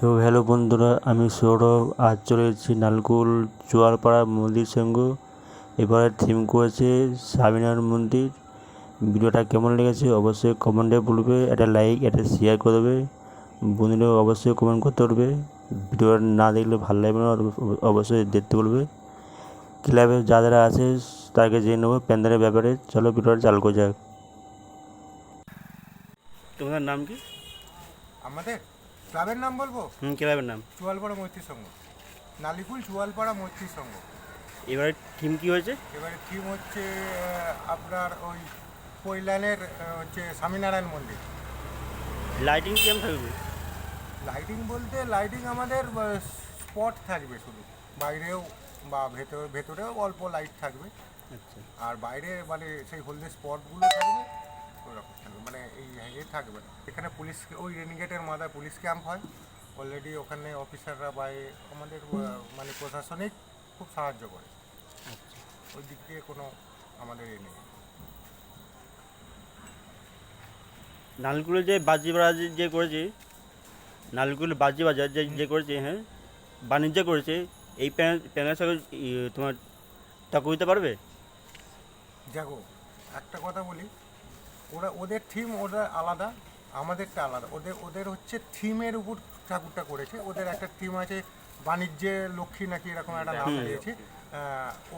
So hello বন্ধুরা আমি সৌরভ। আজ চলে এসেছি নালকুল চুয়ারপাড়া মন্দির সঙ্গ। এবারে থিম করেছে স্বামীনারায়ণ মন্দির। ভিডিওটা কেমন লেগেছে অবশ্যই কমেন্টে বলবে একটা লাইক একটা শেয়ার করে দেবে। বন্ধুরা অবশ্যই কমেন্ট করতে পারবে। ভিডিওটা না দেখলে ভালো লাগবে না অবশ্যই দেখতে বলবে। ক্লাবে যা যারা আছে তাকে জেনে নেব প্যান্ডেলের ব্যাপারে। চলো ভিডিওটা চালু করে যাক। তোমার নাম কি? আমাদের? ক্লাবের নাম বলব? হুম ক্লাবের নাম। চুয়ালপাড়া মৈত্রী সংঘ। নালিকুল চুয়ালপাড়া মৈত্রী সংঘ। এবারে থিম কি হয়েছে? এবারে থিম হচ্ছে আপনার ওই কৈলানের হচ্ছে স্বামীনারায়ণ মন্দির। লাইটিং কেমন থাকবে? লাইটিং বলতে লাইটিং আমাদের স্পট থাকবে শুধু। বাইরেও বা ভেতরে ভেতরেও অল্প লাইট থাকবে। আচ্ছা। আর বাইরে মানে সেই হলদে স্পটগুলো থাকবে। ওরকম থাকবে। মানে এই ইয়ে থাকবে এখানে পুলিশ ওই রেনিগেটের মাথায় পুলিশ ক্যাম্প হয়। অলরেডি ওখানে অফিসাররা বা আমাদের মানে প্রশাসনিক খুব সাহায্য করে। ওই দিক দিয়ে কোনো আমাদের এ নেই। নালকুলে যে বাজি বাজি যে করেছে নালকুলে বাজি বাজার যে যে করেছে হ্যাঁ বাণিজ্য করেছে এই প্যানেলের সঙ্গে তোমার টাকা দিতে পারবে? দেখো একটা কথা বলি ওরা ওদের থিম ওরা আলাদা আমাদেরটা আলাদা। ওদের ওদের হচ্ছে থিমের উপর ঠাকুরটা করেছে। ওদের একটা থিম আছে বাণিজ্যে লক্ষ্মী নাকি এরকম একটা নাম দিয়েছে।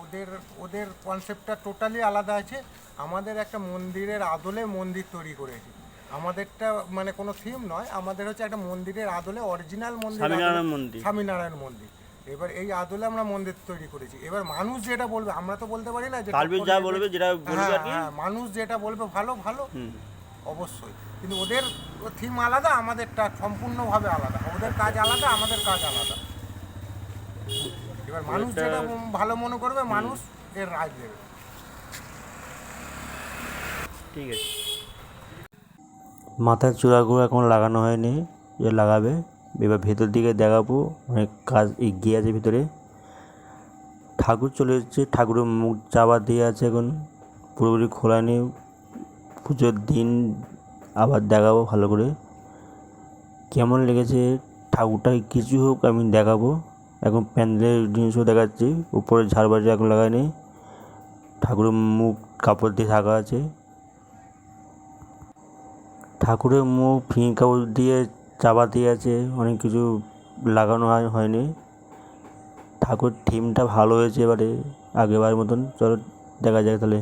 ওদের ওদের কনসেপ্টটা টোটালি আলাদা আছে। আমাদের একটা মন্দিরের আদলে মন্দির তৈরি করেছি। আমাদেরটা মানে কোনো থিম নয় আমাদের হচ্ছে একটা মন্দিরের আদলে অরিজিনাল মন্দির স্বামীনারায়ণ মন্দির। স্বামীনারায়ণ মন্দির। এবার এই আদলে আমরা মন্দির তৈরি করেছি। এবার মানুষ যেটা বলবে আমরা তো বলতে পারি না যে যা বলবে যেটা বলবে হ্যাঁ, আর কি। হ্যাঁ, মানুষ যেটা বলবে ভালো ভালো। অবশ্যই। কিন্তু ওদের থিম আলাদা আমাদেরটা সম্পূর্ণভাবে আলাদা। ওদের কাজ আলাদা আমাদের কাজ আলাদা। এবার মানুষ যেটা ভালো মনে করবে মানুষ এর রায় দেবে। ঠিক আছে। মাথার চূড়াগুলো এখন লাগানো হয়নি এ লাগাবে। এবার ভেতর দিকে দেখাবো, অনেক কাজ এগিয়ে আছে ভিতরে। ঠাকুর চলে এসেছে, ঠাকুরের মুখ চাপা দিয়ে আছে এখন, পুরোপুরি খোলা নেই। পুজোর দিন আবার দেখাবো ভালো করে। কেমন লেগেছে ঠাকুরটা, কিছু হোক আমি দেখাবো। এখন প্যান্ডেলের জিনিসও দেখাচ্ছি, উপরে ঝাড়বাজি এখন লাগায়নি ঠাকুরের মুখ কাপড় দিয়ে ঢাকা আছে। ঠাকুরের মুখ ফিং কাপড় দিয়ে চাপাতি আছে, অনেক কিছু লাগানো হয়, হয়নি। ঠাকুর থিমটা ভালো হয়েছে এবারে আগেবার মতন। চলো, দেখা যাক তাহলে।